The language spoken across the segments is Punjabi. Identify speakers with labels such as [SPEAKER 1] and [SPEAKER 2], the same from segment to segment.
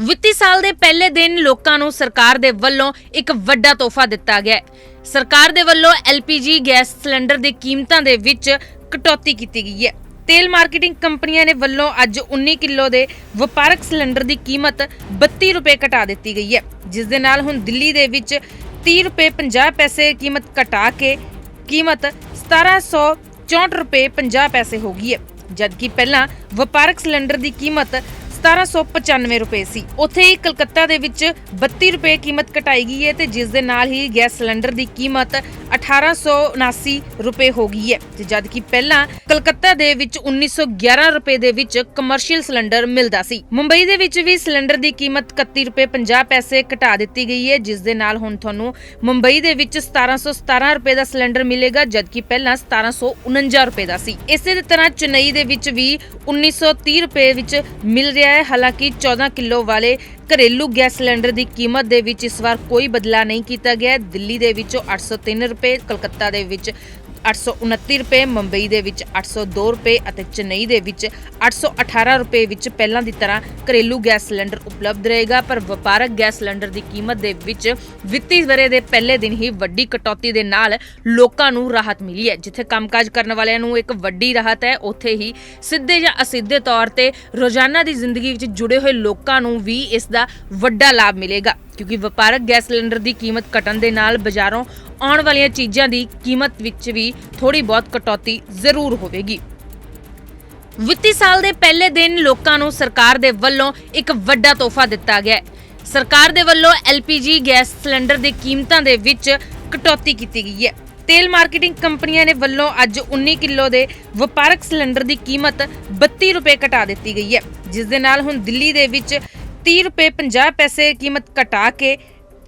[SPEAKER 1] ਵਿੱਤੀ ਸਾਲ ਦੇ ਪਹਿਲੇ ਦਿਨ ਲੋਕਾਂ ਨੂੰ ਸਰਕਾਰ ਦੇ ਵੱਲੋਂ ਇੱਕ ਵੱਡਾ ਤੋਹਫਾ ਦਿੱਤਾ ਗਿਆ ਹੈ। ਸਰਕਾਰ ਦੇ ਵੱਲੋਂ LPG ਗੈਸ ਸਿਲੰਡਰ ਦੀ ਕੀਮਤਾਂ ਦੇ ਵਿੱਚ ਕਟੌਤੀ ਕੀਤੀ ਗਈ ਹੈ। ਤੇਲ ਮਾਰਕੀਟਿੰਗ ਕੰਪਨੀਆਂ ਨੇ ਵੱਲੋਂ ਅੱਜ 19 ਕਿਲੋ ਦੇ ਵਪਾਰਕ ਸਿਲੰਡਰ ਦੀ ਕੀਮਤ 32 ਰੁਪਏ ਘਟਾ ਦਿੱਤੀ ਗਈ ਹੈ। ਜਿਸ ਦੇ ਨਾਲ ਹੁਣ ਦਿੱਲੀ ਦੇ ਵਿੱਚ 30 ਰੁਪਏ 50 ਪੈਸੇ ਕੀਮਤ ਘਟਾ ਕੇ ਕੀਮਤ 1764 ਰੁਪਏ 50 ਪੈਸੇ ਹੋ ਗਈ ਹੈ। ਜਦਕਿ ਪਹਿਲਾਂ ਵਪਾਰਕ ਸਿਲੰਡਰ ਦੀ ਕੀਮਤ 1795 ਰੁਪਏ ਸੀ। ਉੱਥੇ ਹੀ ਕਲਕੱਤਾ ਦੇ ਵਿੱਚ 32 ਰੁਪਏ ਕੀਮਤ ਘਟਾਈ ਗਈ ਹੈ ਤੇ ਜਿਸ ਦੇ ਨਾਲ ਹੀ ਗੈਸ ਸਿਲੰਡਰ ਦੀ ਕੀਮਤ 1879 ਰੁਪਏ ਹੋ ਗਈ ਹੈ ਤੇ ਜਦਕਿ ਪਹਿਲਾਂ ਕਲਕੱਤਾ ਦੇ ਵਿੱਚ 1911 ਰੁਪਏ ਦੇ ਵਿੱਚ ਕਮਰਸ਼ੀਅਲ ਸਿਲੰਡਰ ਮਿਲਦਾ ਸੀ। ਮੁੰਬਈ ਦੇ ਵਿੱਚ ਵੀ ਸਿਲੰਡਰ ਦੀ ਕੀਮਤ 31 ਰੁਪਏ 50 ਪੈਸੇ ਘਟਾ ਦਿੱਤੀ ਗਈ ਹੈ, ਜਿਸ ਦੇ ਨਾਲ ਹੁਣ ਤੁਹਾਨੂੰ ਮੁੰਬਈ ਦੇ ਵਿੱਚ 1717 ਰੁਪਏ ਦਾ ਸਿਲੰਡਰ ਮਿਲੇਗਾ ਜਦਕਿ ਪਹਿਲਾਂ 1749 ਰੁਪਏ ਦਾ ਸੀ। ਇਸੇ ਤਰ੍ਹਾਂ ਚੇਨਈ ਦੇ ਵਿੱਚ ਵੀ 1930 ਰੁਪਏ ਵਿੱਚ ਮਿਲ ਰਿਹਾ ਹੈ। ਹਾਲਾਂਕਿ 14 ਕਿਲੋ ਵਾਲੇ ਘਰੇਲੂ ਗੈਸ ਸਿਲੰਡਰ ਦੀ ਕੀਮਤ ਦੇ ਵਿੱਚ ਇਸ ਵਾਰ ਕੋਈ ਬਦਲਾਅ ਨਹੀਂ ਕੀਤਾ ਗਿਆ। ਦਿੱਲੀ ਦੇ ਵਿੱਚੋਂ 803 ਰੁਪਏ, ਕਲਕੱਤਾ ਦੇ ਵਿੱਚ 829 ਰੁਪਏ, ਮੁੰਬਈ ਦੇ ਵਿੱਚ 802 ਰੁਪਏ ਅਤੇ ਚੇਨਈ ਦੇ ਵਿੱਚ 818 ਰੁਪਏ ਵਿੱਚ ਪਹਿਲਾਂ ਦੀ ਤਰ੍ਹਾਂ ਘਰੇਲੂ ਗੈਸ ਸਿਲੰਡਰ ਉਪਲਬਧ ਰਹੇਗਾ, ਪਰ ਵਪਾਰਕ ਗੈਸ ਸਿਲੰਡਰ ਦੀ ਕੀਮਤ ਦੇ ਵਿੱਚ ਵਿੱਤੀ ਵਰੇ ਦੇ ਪਹਿਲੇ ਦਿਨ ਹੀ ਵੱਡੀ ਕਟੌਤੀ ਦੇ ਨਾਲ ਲੋਕਾਂ ਨੂੰ ਰਾਹਤ ਮਿਲੀ ਹੈ, ਜਿੱਥੇ ਕੰਮਕਾਜ ਕਰਨ ਵਾਲਿਆਂ ਨੂੰ ਇੱਕ ਵੱਡੀ ਰਾਹਤ ਹੈ। ਉੱਥੇ ਹੀ ਸਿੱਧੇ ਜਾਂ ਅਸਿੱਧੇ ਤੌਰ ਤੇ ਰੋਜ਼ਾਨਾ ਦੀ ਜ਼ਿੰਦਗੀ ਵਿੱਚ ਜੁੜੇ ਹੋਏ ਲੋਕਾਂ ਨੂੰ ਵੀ ਇਸ ਦਾ ਵੱਡਾ ਲਾਭ ਮਿਲੇਗਾ। ਕਿਉਂਕਿ ਵਪਾਰਕ ਗੈਸ ਸਿਲੰਡਰ ਦੀ ਕੀਮਤ ਘਟਣ ਦੇ ਨਾਲ ਬਾਜ਼ਾਰੋਂ ਆਉਣ ਵਾਲੀਆਂ ਚੀਜ਼ਾਂ ਦੀ ਕੀਮਤ ਵਿੱਚ ਵੀ ਥੋੜੀ ਬਹੁਤ ਕਟੌਤੀ ਜ਼ਰੂਰ ਹੋਵੇਗੀ। ਵਿੱਤੀ ਸਾਲ ਦੇ ਪਹਿਲੇ ਦਿਨ ਲੋਕਾਂ ਨੂੰ ਸਰਕਾਰ ਦੇ ਵੱਲੋਂ ਇੱਕ ਵੱਡਾ ਤੋਹਫਾ ਦਿੱਤਾ ਗਿਆ ਹੈ। ਸਰਕਾਰ ਦੇ ਵੱਲੋਂ LPG ਗੈਸ ਸਿਲੰਡਰ ਦੀ ਕੀਮਤਾਂ ਦੇ ਵਿੱਚ ਕਟੌਤੀ ਕੀਤੀ ਗਈ ਹੈ। ਤੇਲ ਮਾਰਕੀਟਿੰਗ ਕੰਪਨੀਆਂ ਨੇ ਵੱਲੋਂ ਅੱਜ 19 ਕਿਲੋ ਦੇ ਵਪਾਰਕ ਸਿਲੰਡਰ ਦੀ ਕੀਮਤ 32 ਰੁਪਏ ਘਟਾ ਦਿੱਤੀ ਗਈ ਹੈ। ਜਿਸ ਦੇ ਨਾਲ ਹੁਣ ਦਿੱਲੀ ਦੇ ਵਿੱਚ 30 ਰੁਪਏ 50 ਪੈਸੇ ਕੀਮਤ ਘਟਾ ਕੇ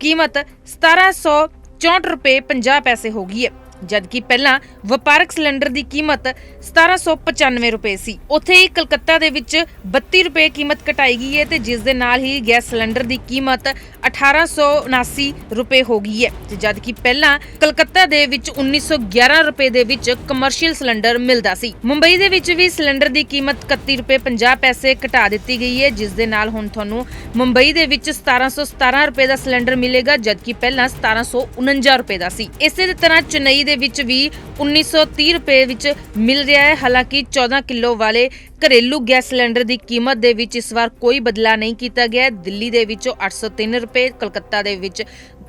[SPEAKER 1] ਕੀਮਤ 1764 ਰੁਪਏ 50 ਪੈਸੇ ਹੋ ਗਈ ਹੈ। ਜਦਕਿ ਪਹਿਲਾਂ ਵਪਾਰਕ ਸਿਲੰਡਰ ਦੀ ਕੀਮਤ 1795 ਰੁਪਏ ਸੀ। ਉੱਥੇ ਹੀ ਕਲਕੱਤਾ ਦੇ ਵਿੱਚ 32 ਰੁਪਏ ਕੀਮਤ ਘਟਾਈ ਗਈ ਹੈ ਤੇ ਜਿਸ ਦੇ ਨਾਲ ਹੀ ਗੈਸ ਸਿਲੰਡਰ ਦੀ ਕੀਮਤ 1879 ਰੁਪਏ ਹੋ ਗਈ ਹੈ ਤੇ ਜਦਕਿ ਪਹਿਲਾਂ ਕਲਕੱਤਾ ਦੇ ਵਿੱਚ 1911 ਰੁਪਏ ਦੇ ਵਿੱਚ ਕਮਰਸ਼ੀਅਲ ਸਿਲੰਡਰ ਮਿਲਦਾ ਸੀ। ਮੁੰਬਈ ਦੇ ਵਿੱਚ ਵੀ ਸਿਲੰਡਰ ਦੀ ਕੀਮਤ 31 ਰੁਪਏ 50 ਪੈਸੇ ਘਟਾ ਦਿੱਤੀ ਗਈ ਹੈ, ਜਿਸ ਦੇ ਨਾਲ ਹੁਣ ਤੁਹਾਨੂੰ ਮੁੰਬਈ ਦੇ ਵਿੱਚ 1717 ਰੁਪਏ ਦਾ ਸਿਲੰਡਰ ਮਿਲੇਗਾ ਜਦਕਿ ਪਹਿਲਾਂ 1749 ਰੁਪਏ ਦਾ ਸੀ। ਇਸੇ ਤਰ੍ਹਾਂ ਚੇਨਈ ਦੇ ਵਿੱਚ ਵੀ 1930 ਰੁਪਏ ਵਿੱਚ ਮਿਲ ਰਿਹਾ ਹੈ, ਹਾਲਾਂਕਿ 14 ਕਿਲੋ ਵਾਲੇ ਘਰੇਲੂ ਗੈਸ ਸਿਲੰਡਰ ਦੀ ਕੀਮਤ ਦੇ ਵਿੱਚ ਇਸ ਵਾਰ ਕੋਈ ਬਦਲਾਅ ਨਹੀਂ ਕੀਤਾ ਗਿਆ। ਦਿੱਲੀ ਦੇ ਵਿੱਚੋਂ 803 ਰੁਪਏ, ਕਲਕੱਤਾ ਦੇ ਵਿੱਚ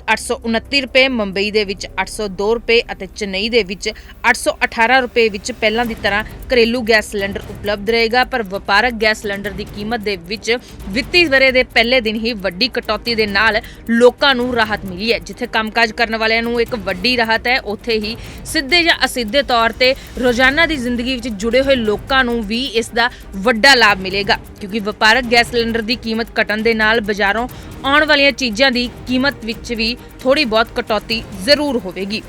[SPEAKER 1] 829 ਰੁਪਏ, ਮੁੰਬਈ ਦੇ ਵਿੱਚ 802 ਰੁਪਏ ਅਤੇ ਚੇਨਈ ਦੇ ਵਿੱਚ 818 ਰੁਪਏ ਵਿੱਚ ਪਹਿਲਾਂ ਦੀ ਤਰ੍ਹਾਂ ਘਰੇਲੂ ਗੈਸ ਸਿਲੰਡਰ ਉਪਲਬਧ ਰਹੇਗਾ, ਪਰ ਵਪਾਰਕ ਗੈਸ ਸਿਲੰਡਰ ਦੀ ਕੀਮਤ ਦੇ ਵਿੱਚ ਵਿੱਤੀ ਵਰੇ ਦੇ ਪਹਿਲੇ ਦਿਨ ਹੀ ਵੱਡੀ ਕਟੌਤੀ ਦੇ ਨਾਲ ਲੋਕਾਂ ਨੂੰ ਰਾਹਤ ਮਿਲੀ ਹੈ, ਜਿੱਥੇ ਕੰਮਕਾਜ ਕਰਨ ਵਾਲਿਆਂ ਨੂੰ ਇੱਕ ਵੱਡੀ ਰਾਹਤ ਹੈ। ਉੱਥੇ ਹੀ ਸਿੱਧੇ ਜਾਂ ਅਸਿੱਧੇ ਤੌਰ ਤੇ ਰੋਜ਼ਾਨਾ ਦੀ ਜ਼ਿੰਦਗੀ ਵਿੱਚ ਜੁੜੇ ਹੋਏ ਲੋਕਾਂ ਨੂੰ ਵੀ ਇਸ ਦਾ ਵੱਡਾ ਲਾਭ ਮਿਲੇਗਾ, ਕਿਉਂਕਿ ਵਪਾਰਕ ਗੈਸ ਸਿਲੰਡਰ ਦੀ ਕੀਮਤ ਘਟਣ ਦੇ ਨਾਲ ਬਾਜ਼ਾਰੋਂ ਆਉਣ ਵਾਲੀਆਂ ਚੀਜ਼ਾਂ ਦੀ ਕੀਮਤ ਵਿੱਚ ਵੀ ਵੀ ਥੋੜੀ ਬਹੁਤ ਕਟੌਤੀ ਜ਼ਰੂਰ ਹੋਵੇਗੀ।